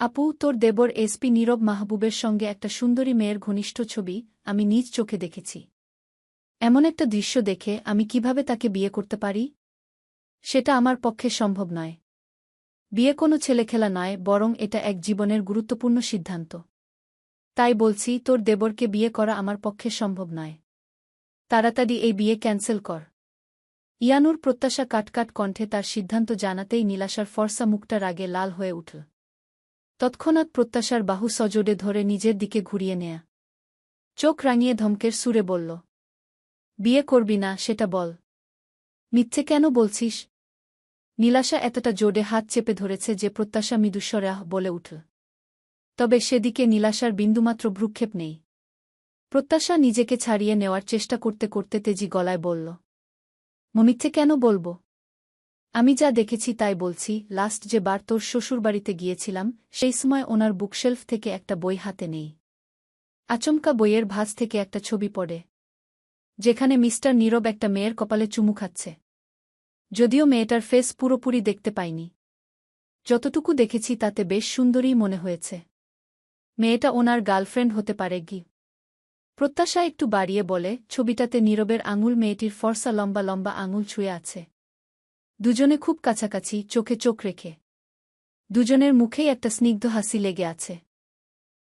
আপু, তোর দেবর এসপি নীরব মাহবুবের সঙ্গে একটা সুন্দরী মেয়ের ঘনিষ্ঠ ছবি আমি নিজ চোখে দেখেছি। এমন একটা দৃশ্য দেখে আমি কীভাবে তাকে বিয়ে করতে পারি? সেটা আমার পক্ষে সম্ভব নয়। বিয়ে কোনো ছেলেখেলা নয়, বরং এটা এক জীবনের গুরুত্বপূর্ণ সিদ্ধান্ত। তাই বলছি, তোর দেবরকে বিয়ে করা আমার পক্ষে সম্ভব নয়। তাড়াতাড়ি এই বিয়ে ক্যান্সেল কর। ইয়ানুর প্রত্যাশা কাটকাট কণ্ঠে তার সিদ্ধান্ত জানাতেই নীলাশার ফর্সা মুখটা রাগে লাল হয়ে উঠল। তৎক্ষণাৎ প্রত্যাশার বাহু সজোডে ধরে নিজের দিকে ঘুরিয়ে নেয়া। চোখ রাঙিয়ে ধমকের সুরে বলল, বিয়ে করবি না, সেটা বল। মিথ্যে কেন বলছিস? নীলাশা এতটা জোরে হাত চেপে ধরেছে যে প্রত্যাশা মৃদুস্বরে আহ বলে উঠল। তবে সেদিকে নীলাশার বিন্দুমাত্র ভ্রুক্ষেপ নেই। প্রত্যাশা নিজেকে ছাড়িয়ে নেওয়ার চেষ্টা করতে করতে তেজি গলায় বলল মমিথ্যে কেন বলব? আমি যা দেখেছি তাই বলছি, লাস্ট যে বার তোর শ্বশুরবাড়িতে গিয়েছিলাম, সেই সময় ওনার বুকশেলফ থেকে একটা বই হাতে নেই। আচমকা বইয়ের ভাঁজ থেকে একটা ছবি পড়ে, যেখানে মিস্টার নীরব একটা মেয়ের কপালে চুমু খাচ্ছে। যদিও মেয়েটার ফেস পুরোপুরি দেখতে পাইনি। যতটুকু দেখেছি তাতে বেশ সুন্দরী মনে হয়েছে। মেয়েটা ওনার গার্লফ্রেন্ড হতে পারে গি প্রত্যাশা একটু বাড়িয়ে বলে, ছবিটাতে নীরবের আঙুল মেয়েটির ফর্সা লম্বা লম্বা আঙুল ছুঁয়ে আছে। দুজনে খুব কাছাকাছি চোখে চোখ রেখে। দুজনের মুখেই একটা স্নিগ্ধ হাসি লেগে আছে।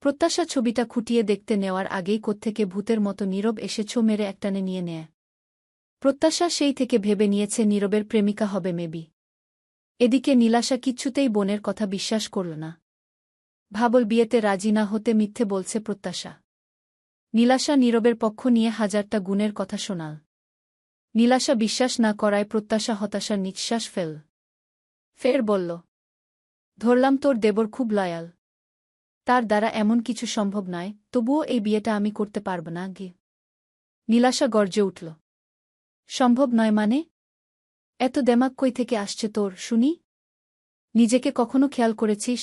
প্রত্যাশা ছবিটা খুঁটিয়ে দেখতে নেওয়ার আগেই কোত্থেকে ভূতের মতো নীরব এসে ছো মেরে একটানে নিয়ে নেয়। প্রত্যাশা সেই থেকে ভেবে নিয়েছে নীরবের প্রেমিকা হবে মেবি। এদিকে নীলাশা কিচ্ছুতেই বোনের কথা বিশ্বাস করল না। ভাবল বিয়েতে রাজি না হতে মিথ্যে বলছে প্রত্যাশা। নীলাশা নীরবের পক্ষ নিয়ে হাজারটা গুণের কথা শোনাল। নীলাশা বিশ্বাস না করায় প্রত্যাশা হতাশার নিঃশ্বাস ফেল। ফের বলল, ধরলাম তোর দেবর খুব লয়াল। তার দ্বারা এমন কিছু সম্ভব নয়, তবুও এই বিয়েটা আমি করতে পারব না গে নীলাশা গর্জে উঠল, সম্ভব নয় মানে? এত দেমাক কই থেকে আসছে তোর, শুনি? নিজেকে কখনো খেয়াল করেছিস?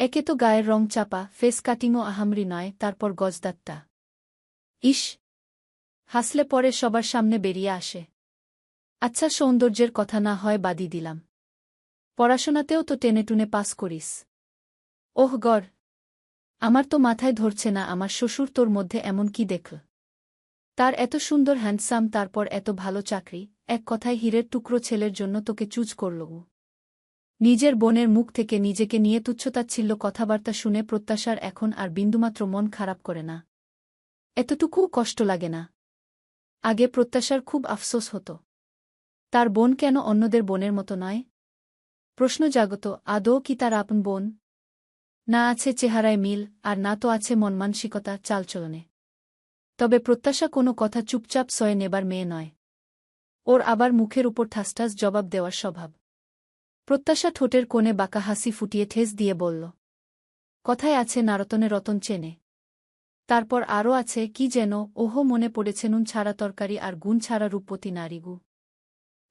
একে তো গায়ের রং চাপা, ফেস কাটিংও আহামরি নয়, তারপর গজদাত্তা ইস হাসলে পরে সবার সামনে বেরিয়ে আসে। আচ্ছা সৌন্দর্যের কথা না হয় বাদি দিলাম। পড়াশোনাতেও তো টেনেটুনে পাস করিস। ওহ, গড়! আমার তো মাথায় ধরছে না, আমার শ্বশুর তোর মধ্যে এমন কি দেখল তার এত সুন্দর হ্যান্ডসাম, তারপর এত ভালো চাকরি, এক কথায় হীরের টুকরো ছেলের জন্য তোকে চুজ করল নিজের বোনের মুখ থেকে নিজেকে নিয়ে তুচ্ছতাচ্ছিল্য কথাবার্তা শুনে প্রত্যাশার এখন আর বিন্দুমাত্র মন খারাপ করে না। এতটুকুও কষ্ট লাগে না। আগে প্রত্যাশার খুব আফসোস হতো। তার বোন কেন অন্যদের বোনের মতো নয়? প্রশ্ন জাগত, আদৌ কি তার আপন বোন? না আছে চেহারায় মিল, আর না তো আছে মনমানসিকতা, চালচলনে। তবে প্রত্যাশা কোনো কথা চুপচাপ সয়ে নেবার মেয়ে নয়। ওর আবার মুখের উপর ঠাসঠাস জবাব দেওয়ার স্বভাব। প্রত্যাশা ঠোঁটের কোণে বাঁকা হাসি ফুটিয়ে ঠেস দিয়ে বলল, কথায় আছে নারতনে রতন চেনে। তারপর আরও আছে, কি যেন, ওহো, মনে পড়েছে নুন ছাড়া তরকারি আর গুণ ছাড়া রূপপতি নারীগু।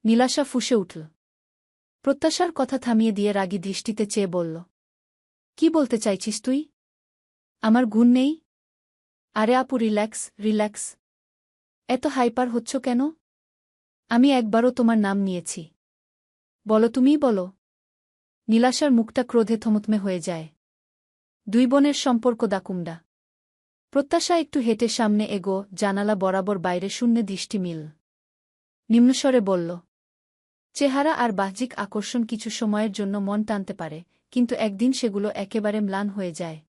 নীলাশা ফুসে উঠল। প্রত্যাশার কথা থামিয়ে দিয়ে রাগী দৃষ্টিতে চেয়ে বলল, কি বলতে চাইছিস তুই? আমার গুণ নেই? আরে আপু, রিল্যাক্স রিল্যাক্স। এত হাইপার হচ্ছ কেন? আমি একবারও তোমার নাম নিয়েছি। বলো, তুমিই বলো। নীলাশার মুখটা ক্রোধে থমতমে হয়ে যায়। দুই বোনের সম্পর্ক দাকুমডা প্রত্যাশা একটু হেঁটে সামনে এগো, জানালা বরাবর বাইরে শূন্য দৃষ্টি মিল। নিম্নস্বরে বলল, চেহারা আর বাহ্যিক আকর্ষণ কিছু সময়ের জন্য মন টানতে পারে, কিন্তু একদিন সেগুলো একেবারে ম্লান হয়ে যায়।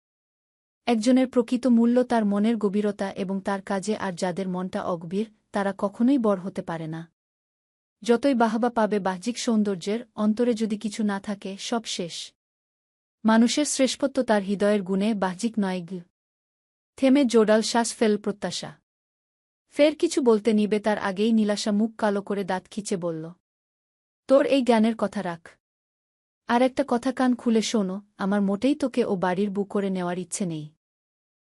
একজনের প্রকৃত মূল্য তার মনের গভীরতা এবং তার কাজে আর যাদের মনটা অগভীর, তারা কখনোই বড় হতে পারে না। যতই বাহবা পাবে বাহ্যিক সৌন্দর্যের, অন্তরে যদি কিছু না থাকে, সব শেষ। মানুষের শ্রেষ্ঠত্ব তার হৃদয়ের গুণে বাহ্যিক নয় থেমে জোডাল শ্বাস ফেল প্রত্যাশা। ফের কিছু বলতে নিবে তার আগেই নীলাশা মুখ কালো করে দাঁত খিচে বলল, তোর এই জ্ঞানের কথা রাখ। আর একটা কথা কান খুলে শোনো, আমার মোটেই তোকে ও বাড়ির বু করে নেওয়ার ইচ্ছে নেই।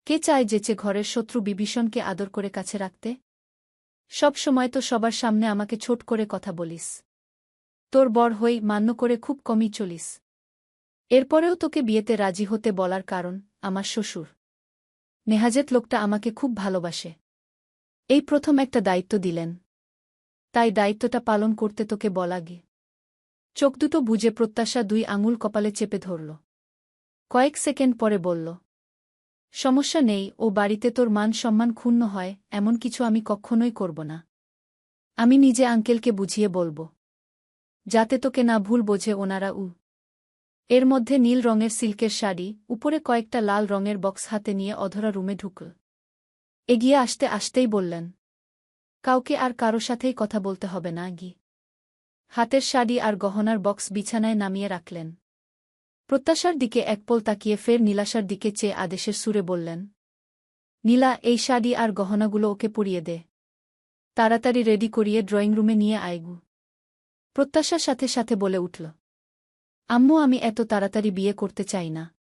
কে চায় যেচে ঘরের শত্রু বিভীষণকে আদর করে কাছে রাখতে? সব সময় তো সবার সামনে আমাকে ছোট করে কথা বলিস। তোর বর হই মান্য করে খুব কমই চলিস। এরপরেও তোকে বিয়েতে রাজি হতে বলার কারণ আমার শ্বশুর। নেহাজেত লোকটা আমাকে খুব ভালোবাসে। এই প্রথম একটা দায়িত্ব দিলেন। তাই দায়িত্বটা পালন করতে তোকে বলা গে চোখ দুটো বুঝে প্রত্যাশা দুই আঙুল কপালে চেপে ধরল। কয়েক সেকেন্ড পরে বলল, সমস্যা নেই, ও বাড়িতে তোর মান সম্মান ক্ষুণ্ণ হয়, এমন কিছু আমি কখনোই করব না। আমি নিজে আঙ্কেলকে বুঝিয়ে বলব। যাতে তোকে না ভুল বোঝে ওনারা উ এর মধ্যে নীল রঙের সিল্কের শাড়ি, উপরে কয়েকটা লাল রঙের বক্স হাতে নিয়ে অধরা রুমে ঢুকল এগিয়ে আসতে আসতেই বললেন, কাউকে আর কারও সাথেই কথা বলতে হবে না, গি। হাতের শাড়ি আর গহনার বক্স বিছানায় নামিয়ে রাখলেন। প্রত্যাশার দিকে একপল তাকিয়ে ফের নীলাশার দিকে চেয়ে আদেশের সুরে বললেন, নীলা, এই শাড়ি আর গহনাগুলো ওকে পরিয়ে দে। তাড়াতাড়ি রেডি করিয়ে ড্রয়িং রুমে নিয়ে আয়গু প্রত্যাশার সাথে সাথে বলে উঠল আম্মু, আমি এত তাড়াতাড়ি বিয়ে করতে চাই না।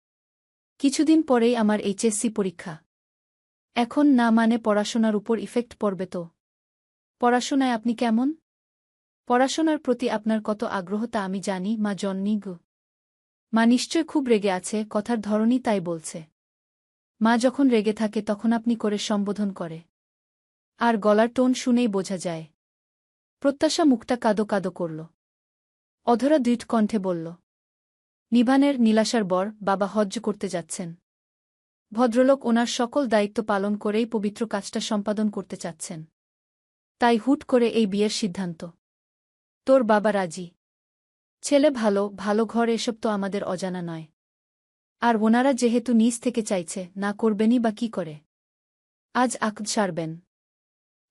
কিছুদিন পরেই আমার এইচএসসি পরীক্ষা। এখন না মানে পড়াশোনার উপর ইফেক্ট পড়বে তো। পড়াশোনায় আপনি কেমন? পড়াশোনার প্রতি আপনার কত আগ্রহ তা আমি জানি, মা জন্নি গো। মা নিশ্চয় খুব রেগে আছে, কথার ধরনই তাই বলছে। মা যখন রেগে থাকে তখন আপনি করে সম্বোধন করে। আর গলার টোন শুনেই বোঝা যায়। প্রত্যাশা মুখটা কাদো কাদো করল। অধরা দৃঢ় কণ্ঠে বলল নিভানের নীলাশার বর বাবা হজ্জ করতে যাচ্ছেন। ভদ্রলোক ওনার সকল দায়িত্ব পালন করেই পবিত্র কাজটা সম্পাদন করতে চাচ্ছেন। তাই হুট করে এই বিয়ের সিদ্ধান্ত। তোর বাবা রাজি। ছেলে ভালো ভালো ঘর এসব তো আমাদের অজানা নয়। আর ওনারা যেহেতু নিজ থেকে চাইছে, না করবেনই বা কি করে? আজ আকদ সারবেন।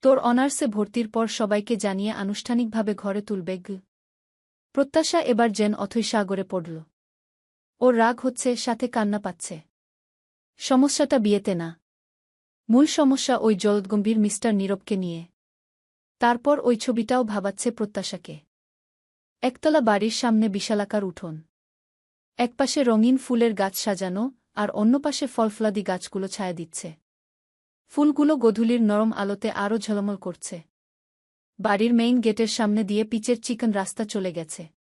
তোর অনার্সে ভর্তির পর সবাইকে জানিয়ে আনুষ্ঠানিকভাবে ঘরে তুলবে গ। প্রত্যাশা এবার যেন অথৈ সাগরে পড়ল। ওর রাগ হচ্ছে, সাথে কান্না পাচ্ছে। সমস্যাটা বিয়েতে না। মূল সমস্যা ওই জলদগম্ভীর মিস্টার নীরবকে নিয়ে। তারপর ওই ছবিটাও ভাবাচ্ছে প্রত্যাশাকে। একতলা বাড়ির সামনে বিশালাকার উঠোন। একপাশে রঙিন ফুলের গাছ সাজানো আর অন্য পাশে ফলফলাদি গাছগুলো ছায়া দিচ্ছে। ফুলগুলো গধূলির নরম আলোতে আরও ঝলমল করছে। বাড়ির মেইন গেটের সামনে দিয়ে পিচের চিকন রাস্তা চলে গেছে।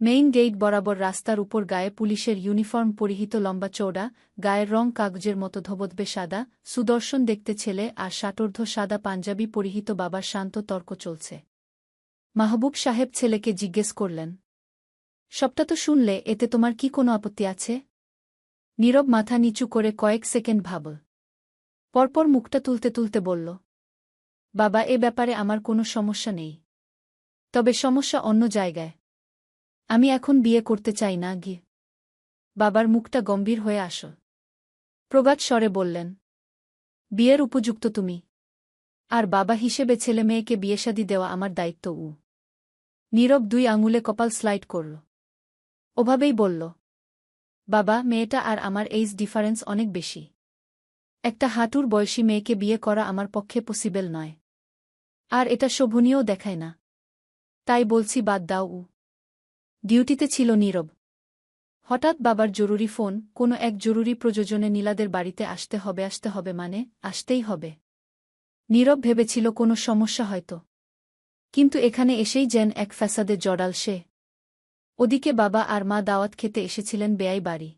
মেইন গেট বরাবর রাস্তার উপর গায়ে পুলিশের ইউনিফর্ম পরিহিত লম্বা চৌড়া গায়ের রং কাগজের মতো ধবদবে সাদা, সুদর্শন দেখতে ছেলে আর ষাটোর্ধ সাদা পাঞ্জাবি পরিহিত বাবার শান্ত তর্ক চলছে। মাহবুব সাহেব ছেলেকে জিজ্ঞেস করলেন, সবটা তো শুনলে, এতে তোমার কি কোনো আপত্তি আছে? নীরব মাথা নিচু করে কয়েক সেকেন্ড ভাবল। পরপর মুখটা তুলতে তুলতে বলল, বাবা, এ ব্যাপারে আমার কোনো সমস্যা নেই। তবে সমস্যা অন্য জায়গায়। আমি এখন বিয়ে করতে চাই না, গিয়ে। বাবার মুখটা গম্ভীর হয়ে আস প্রগাত স্বরে বললেন, বিয়ের উপযুক্ত তুমি। আর বাবা হিসেবে ছেলে মেয়েকে বিয়েশাদি দেওয়া আমার দায়িত্ব, উ। নীরব দুই আঙুলে কপাল স্লাইড করল। ওভাবেই বলল, বাবা, মেয়েটা আর আমার এইজ ডিফারেন্স অনেক বেশি। একটা হাঁটুর বয়সী মেয়েকে বিয়ে করা আমার পক্ষে পসিবেল নয়। আর এটা শোভনীয় দেখায় না। তাই বলছি, বাদ দাও, উ। ডিউটিতে ছিল নীরব। হঠাৎ বাবার জরুরি ফোন কোনো এক জরুরি প্রযোজনে নীলাদের বাড়িতে আসতে হবে আসতে হবে মানে আসতেই হবে। নীরব ভেবেছিল কোনো সমস্যা হয়তো। কিন্তু এখানে এসেই যেন এক ফ্যাসাদে জড়াল সে। ওদিকে বাবা আর মা দাওয়াত খেতে এসেছিলেন বেয়াই বাড়ি।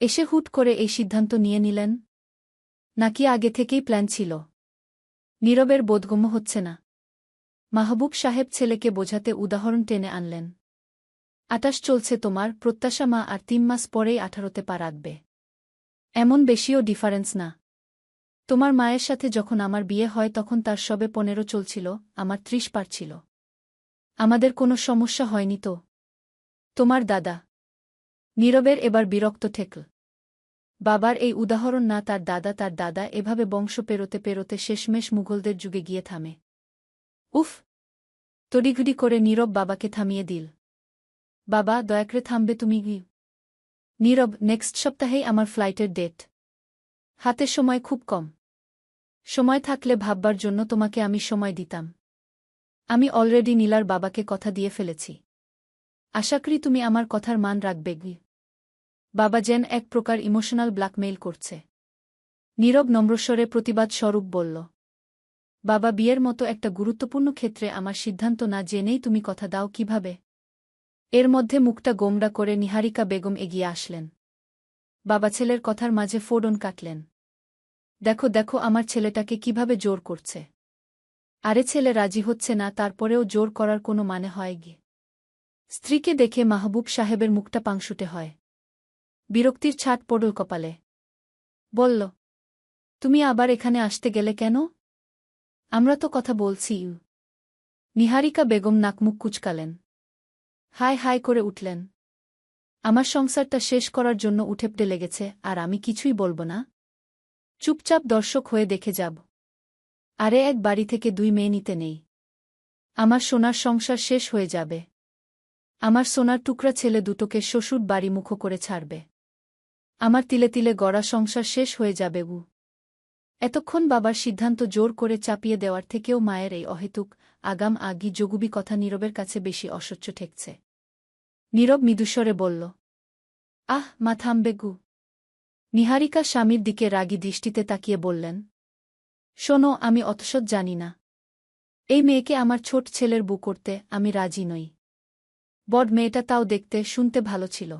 এসে হুট করে এই সিদ্ধান্ত নিয়ে নিলেন, নাকি আগে থেকেই প্ল্যান ছিল। নীরবের বোধগম্য হচ্ছে না। মাহবুব সাহেব ছেলেকে বোঝাতে উদাহরণ টেনে আনলেন। আটাশ চলছে তোমার প্রত্যাশা মা আর তিন মাস পরেই আঠারোতে পা রাখবে। এমন বেশিও ডিফারেন্স না। তোমার মায়ের সাথে যখন আমার বিয়ে হয় তখন তার সবে পনেরো চলছিল, আমার ত্রিশ পার ছিল। আমাদের কোনো সমস্যা হয়নি তো? তোমার দাদা। নীরবের এবার বিরক্ত ঠেকল। বাবার এই উদাহরণ না তার দাদা তার দাদা এভাবে বংশ পেরোতে পেরোতে শেষমেশ মুঘলদের যুগে গিয়ে থামে। উফ! তড়িঘড়ি করে নীরব বাবাকে থামিয়ে দিল। বাবা দয়াকরে থামবে তুমি। গি নীরব নেক্সট সপ্তাহেই আমার ফ্লাইটের ডেট হাতে সময় খুব কম। সময় থাকলে ভাববার জন্য তোমাকে আমি সময় দিতাম। আমি অলরেডি নীলার বাবাকে কথা দিয়ে ফেলেছি। আশা করি তুমি আমার কথার মান রাখবে। গি বাবা যেন এক প্রকার ইমোশনাল ব্ল্যাকমেইল করছে। নীরব নম্রস্বরে প্রতিবাদ স্বরূপ বলল, বাবা, বিয়ের মতো একটা গুরুত্বপূর্ণ ক্ষেত্রে আমার সিদ্ধান্ত না জেনেই তুমি কথা দাও কীভাবে? এর মধ্যে মুখটা গোমড়া করে নিহারিকা বেগম এগিয়ে আসলেন। বাবা ছেলের কথার মাঝে ফোডন কাটলেন। দেখো দেখো, আমার ছেলেটাকে কীভাবে জোর করছে। আরে ছেলে, রাজি হচ্ছে না, তারপরেও জোর করার কোনো মানে হয় গিয়ে স্ত্রীকে দেখে মাহবুব সাহেবের মুখটা পাংশুটে হয়। বিরক্তির ছাট পড়ল কপালে। বলল, তুমি আবার এখানে আসতে গেলে কেন? আমরা তো কথা বলছি নিহারিকা বেগম নাকমুখ কুচকালেন। হাই হাই করে উঠলেন। আমার সংসারটা শেষ করার জন্য উঠেপটে লেগেছে, আর আমি কিছুই বলব না। চুপচাপ দর্শক হয়ে দেখে যাব। আরে এক বাড়ি থেকে দুই মেয়ে নিতে নেই। আমার সোনার সংসার শেষ হয়ে যাবে। আমার সোনার টুকরা ছেলে দুটোকে শ্বশুর বাড়ি মুখ করে ছাড়বে। আমার তিলে তিলে গড়া সংসার শেষ হয়ে যাবে উ এতক্ষণ বাবার সিদ্ধান্ত জোর করে চাপিয়ে দেওয়ার থেকেও মায়ের এই অহেতুক আগাম আগি যোগুবি কথা নীরবের কাছে বেশি অসহ্য ঠেকছে। নীরব মৃদুস্বরে বলল, আহ, মা থামবে নিহারিকা স্বামীর দিকে রাগী দৃষ্টিতে তাকিয়ে বললেন, শোনো, আমি অতসৎ জানি না। এই মেয়েকে আমার ছোট ছেলের বু করতে আমি রাজি নই। বড মেয়েটা তাও দেখতে, শুনতে ভালো ছিল।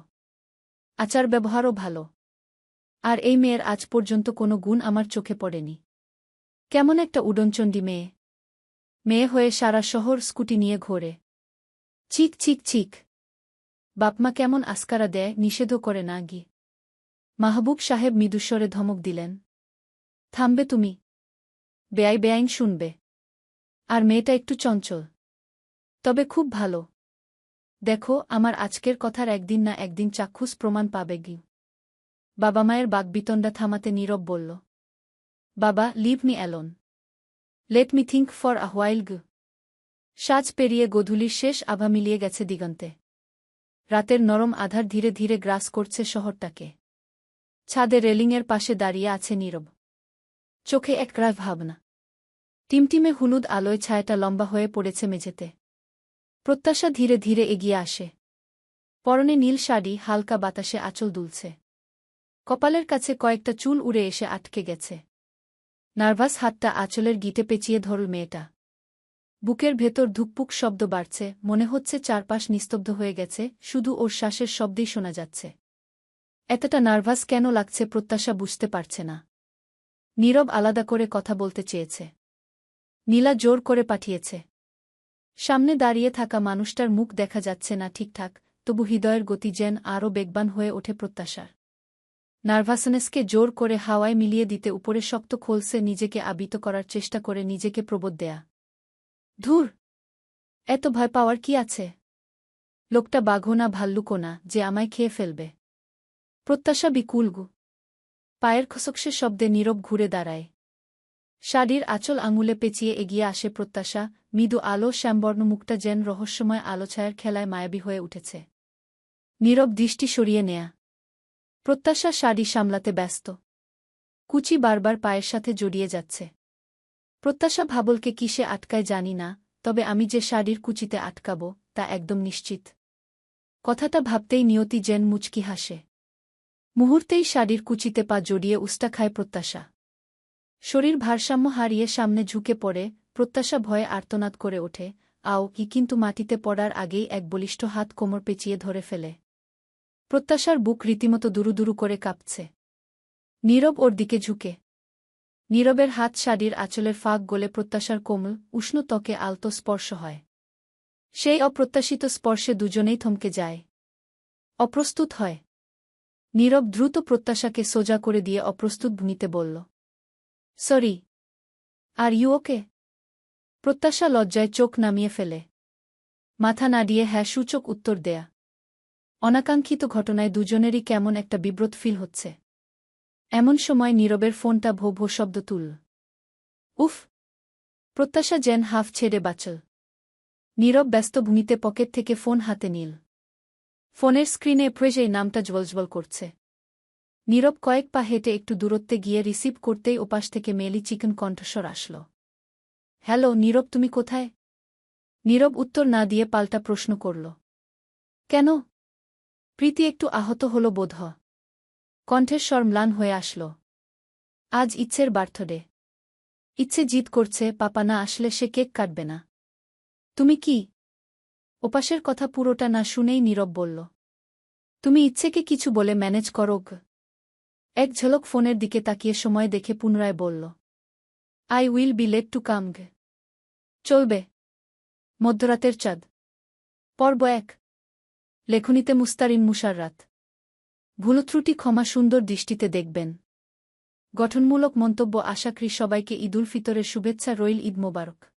আচার ব্যবহারও ভালো। আর এই মেয়ের আজ পর্যন্ত কোনো গুণ আমার চোখে পড়েনি। কেমন একটা উডনচণ্ডী মেয়ে। মেয়ে হয়ে সারা শহর স্কুটি নিয়ে ঘোরে। চিক চিক চিক। বাপমা কেমন আস্কারা দেয়, নিষেধও করে না গি মাহবুব সাহেব মৃদুস্বরে ধমক দিলেন। থামবে তুমি। বেআই বেআইন শুনবে। আর মেয়েটা একটু চঞ্চল। তবে খুব ভালো। দেখো, আমার আজকের কথার একদিন না একদিন চাক্ষুষ প্রমাণ পাবে গি বাবা মায়ের বাগবিতণ্ডা থামাতে নীরব বলল। বাবা leave me alone let me think for a while গ। সাজ পেরিয়ে গধূলির শেষ আভা মিলিয়ে গেছে দিগন্তে। রাতের নরম আধার ধীরে ধীরে গ্রাস করছে শহরটাকে। ছাদে রেলিংয়ের পাশে দাঁড়িয়ে আছে নীরব। চোখে এক রায় ভাবনা। টিমটিমে হলুদ আলোয় ছায়াটা লম্বা হয়ে পড়েছে মেঝেতে। প্রত্যাশা ধীরে ধীরে এগিয়ে আসে। পরনে নীল শাড়ি, হালকা বাতাসে আঁচল দুলছে। কপালের কাছে কয়েকটা চুল উড়ে এসে আটকে গেছে। নার্ভাস হাতটা আঁচলের গিটে পেঁচিয়ে ধরল মেয়েটা। বুকের ভেতর ধুকপুক শব্দ বাড়ছে, মনে হচ্ছে চারপাশ নিস্তব্ধ হয়ে গেছে, শুধু ওর শ্বাসের শব্দেই শোনা যাচ্ছে। এতটা নার্ভাস কেন লাগছে প্রত্যাশা বুঝতে পারছে না। নীরব আলাদা করে কথা বলতে চেয়েছে। নীলা জোর করে পাঠিয়েছে। সামনে দাঁড়িয়ে থাকা মানুষটার মুখ দেখা যাচ্ছে না ঠিকঠাক, তবু হৃদয়ের গতি যেন আরও বেগবান হয়ে ওঠে প্রত্যাশার। নার্ভাসনেসকে জোর করে হাওয়ায় মিলিয়ে দিতে উপরে শক্ত খোলসে নিজেকে আবিত করার চেষ্টা করে নিজেকে প্রবোধ দেয়া। ধুর! এত ভয় পাওয়ার কি আছে? লোকটা বাঘো না, ভাল্লুকো না, যে আমায় খেয়ে ফেলবে। প্রত্যাশা বিকুলগু পায়ের খসকসে শব্দে নীরব ঘুরে দাঁড়ায়। শাড়ির আচল আঙুলে পেঁচিয়ে এগিয়ে আসে প্রত্যাশা, মৃদু আলো শ্যামবর্ণ মুখটা যেন রহস্যময় আলোছায়ার খেলায় মায়াবী হয়ে উঠেছে। নীরব দৃষ্টি সরিয়ে নেয়া। প্রত্যাশা শাড়ি সামলাতে ব্যস্ত। কুচি বারবার পায়ের সাথে জড়িয়ে যাচ্ছে। প্রত্যাশা ভাবলকে কিসে আটকায় জানি না, তবে আমি যে শাড়ির কুচিতে আটকাব, তা একদম নিশ্চিত। কথাটা ভাবতেই নিয়তি যেন মুচকি হাসে। মুহূর্তেই শাড়ির কুচিতে পা জড়িয়ে উস্টা খায় প্রত্যাশা। শরীর ভারসাম্য হারিয়ে সামনে ঝুঁকে পড়ে, প্রত্যাশা ভয়ে আর্তনাদ করে ওঠে, আও কি কিন্তু মাটিতে পড়ার আগেই এক বলিষ্ঠ হাত কোমর পেঁচিয়ে ধরে ফেলে। প্রত্যাশার বুক রীতিমতো দুরুদুরু করে কাঁপছে। নীরব ওর দিকে ঝুঁকে। নীরবের হাত শাড়ির আঁচলের ফাঁক গোলে প্রত্যাশার কোমল, উষ্ণ ত্বকে আলতো স্পর্শ হয়। সেই অপ্রত্যাশিত স্পর্শে দুজনেই থমকে যায়। অপ্রস্তুত হয়। নীরব দ্রুত প্রত্যাশাকে সোজা করে দিয়ে অপ্রস্তুত ভূমিতে বলল, সরি, আর ইউ ওকে? প্রত্যাশা লজ্জায় চোখ নামিয়ে ফেলে। মাথা নাড়িয়ে হ্যাঁ সূচক উত্তর দেয়া। অনাকাঙ্ক্ষিত ঘটনায় দুজনেরই কেমন একটা বিব্রত ফিল হচ্ছে। এমন সময় নীরবের ফোনটা ভো ভো শব্দ তুল। উফ! প্রত্যাশা জেন হাফ ছেড়ে বাঁচল। নীরব ব্যস্ত ভূমিতে পকেট থেকে ফোন হাতে নিল। ফোনের স্ক্রিনে প্রেজেই নামটা জ্বলজ্বল করছে। নীরব কয়েক পা হেঁটে একটু দূরত্বে গিয়ে রিসিভ করতেই ওপাশ থেকে মেলি চিকেন কণ্ঠস্বর আসল। হ্যালো, নীরব, তুমি কোথায়? নীরব উত্তর না দিয়ে পাল্টা প্রশ্ন করল। কেন? প্রীতি একটু আহত হল বোধ কণ্ঠের ম্লান হয়ে আসল। আজ ইচ্ছের বার্থডে। ইচ্ছে জিদ করছে, পাপা, না আসলে সে কেক কাটবে না। তুমি কি? ওপাশের কথা পুরোটা না শুনেই নীরব বলল। তুমি ইচ্ছেকে কিছু বলে ম্যানেজ করোগ এক ঝলক ফোনের দিকে তাকিয়ে সময় দেখে পুনরায় বলল। I will be late to coming চলবে। মধ্যরাতের চাঁদ। পর্ব এক। লেখনীতে মুস্তারিন মুশাররাত। ভুলত্রুটি ক্ষমা সুন্দর দৃষ্টিতে দেখবেন। গঠনমূলক মন্তব্য আশা সবাইকে ঈদুল ফিতরের শুভেচ্ছা, রইল ঈদ মোবারক।